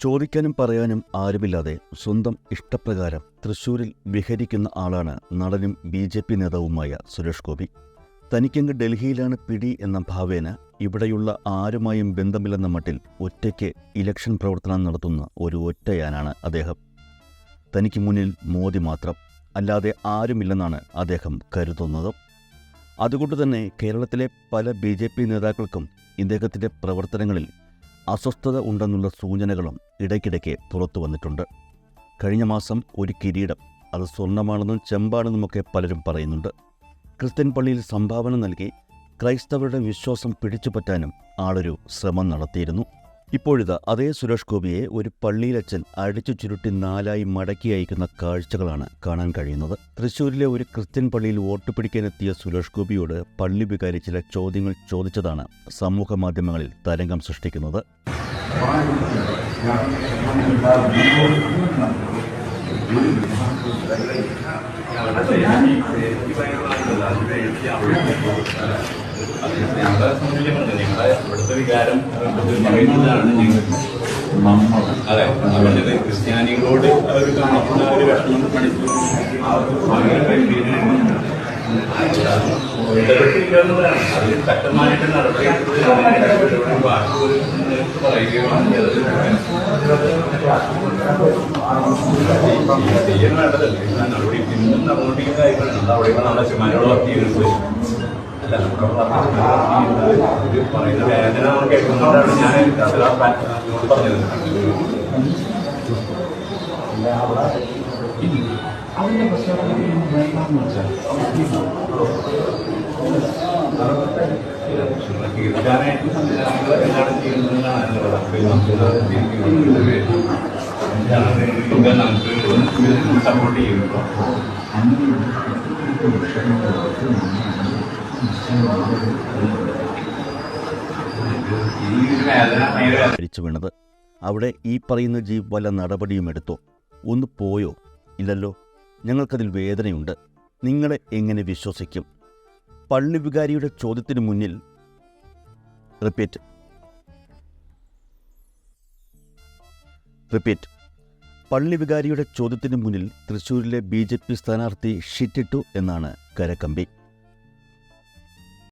ചോദിക്കാനും പറയാനും ആരുമില്ലാതെ സ്വന്തം ഇഷ്ടപ്രകാരം തൃശൂരിൽ വിഹരിക്കുന്ന ആളാണ് നടനും ബി ജെ പി നേതാവുമായ സുരേഷ് ഗോപി. തനിക്കങ്ങ് ഡൽഹിയിലാണ് പിടി എന്ന ഭാവേന ഇവിടെയുള്ള ആരുമായും ബന്ധമില്ലെന്ന മട്ടിൽ ഒറ്റയ്ക്ക് ഇലക്ഷൻ പ്രവർത്തനം നടത്തുന്ന ഒരു ഒറ്റയാനാണ് അദ്ദേഹം. തനിക്ക് മുന്നിൽ മോദി മാത്രം അല്ലാതെ ആരുമില്ലെന്നാണ് അദ്ദേഹം കരുതുന്നത്. അതുകൊണ്ട് തന്നെ കേരളത്തിലെ പല ബി ജെ പി നേതാക്കൾക്കും ഇദ്ദേഹത്തിന്റെ പ്രവർത്തനങ്ങളിൽ അസ്വസ്ഥത ഉണ്ടെന്നുള്ള സൂചനകളും ഇടയ്ക്കിടയ്ക്ക് പുറത്തു വന്നിട്ടുണ്ട്. കഴിഞ്ഞ മാസം ഒരു കിരീടം അത് സ്വർണമാണെന്നും ചെമ്പാണെന്നുമൊക്കെ പലരും പറയുന്നുണ്ട്. ക്രിസ്ത്യൻ പള്ളിയിൽ സംഭാവന നൽകി ക്രൈസ്തവരുടെ വിശ്വാസം പിടിച്ചുപറ്റാനും ആളൊരു ശ്രമം നടത്തിയിരുന്നു. ഇപ്പോഴിതാ അതേ സുരേഷ് ഗോപിയെ ഒരു പള്ളിയിലച്ചൻ അടിച്ചു ചുരുട്ടി നാലായി മടക്കി അയക്കുന്ന കാഴ്ചകളാണ് കാണാൻ കഴിയുന്നത്. തൃശൂരിലെ ഒരു ക്രിസ്ത്യൻ പള്ളിയിൽ വോട്ട് പിടിക്കാനെത്തിയ സുരേഷ് ഗോപിയോട് പള്ളി വികാരി ചില ചോദ്യങ്ങൾ ചോദിച്ചതാണ് സമൂഹ മാധ്യമങ്ങളിൽ തരംഗം സൃഷ്ടിക്കുന്നത്. ഞങ്ങളെ സംബന്ധിച്ചിടത്തോളം നിങ്ങളെ ഇവിടുത്തെ വികാരം പറയുന്നതാണ് നിങ്ങൾ അതെ അവരുടെ ക്രിസ്ത്യാനികളോട് അവർ കാണിക്കുന്ന ഒരു വിഷമം ഇടപെട്ടിരിക്കുന്നതാണ് അതിൽ ശക്തമായിട്ട് നടപടി ബാക്കി പറയുകയാണ് ചെയ്യാൻ വേണ്ടതല്ലേ നടപടി ഇന്നും നടന്നുകൊണ്ടിരിക്കുന്ന കാര്യങ്ങളാണ് അവിടെ നമ്മുടെ ശുമാനോട് ഇരുന്നു അല്ല ഇത് പറയുന്ന വേദന നമ്മൾ കേൾക്കുന്നതുകൊണ്ടാണ് ഞാൻ അത് ആ പാ- നിങ്ങളോട് പറഞ്ഞത് കീർത്താനായിട്ട് സംവിധാനങ്ങൾ എന്താണ് ചെയ്യുന്നതെന്നാണ് നമുക്ക് നമുക്ക് സപ്പോർട്ട് ചെയ്യുന്നു മരിച്ചു വീണത്. അവിടെ ഈ പറയുന്ന ജീവ് വല്ല നടപടിയും എടുത്തോ? ഒന്ന് പോയോ? ഇല്ലല്ലോ. ഞങ്ങൾക്കതിൽ വേദനയുണ്ട്. നിങ്ങളെ എങ്ങനെ വിശ്വസിക്കും? പള്ളി വികാരിയുടെ ചോദ്യത്തിന് മുന്നിൽ റിപ്പീറ്റ് റിപ്പീറ്റ് പള്ളി വികാരിയുടെ ചോദ്യത്തിന് മുന്നിൽ തൃശ്ശൂരിലെ ബി ജെ പി സ്ഥാനാർത്ഥി ഷിറ്റിട്ടു എന്നാണ് കരക്കമ്പി.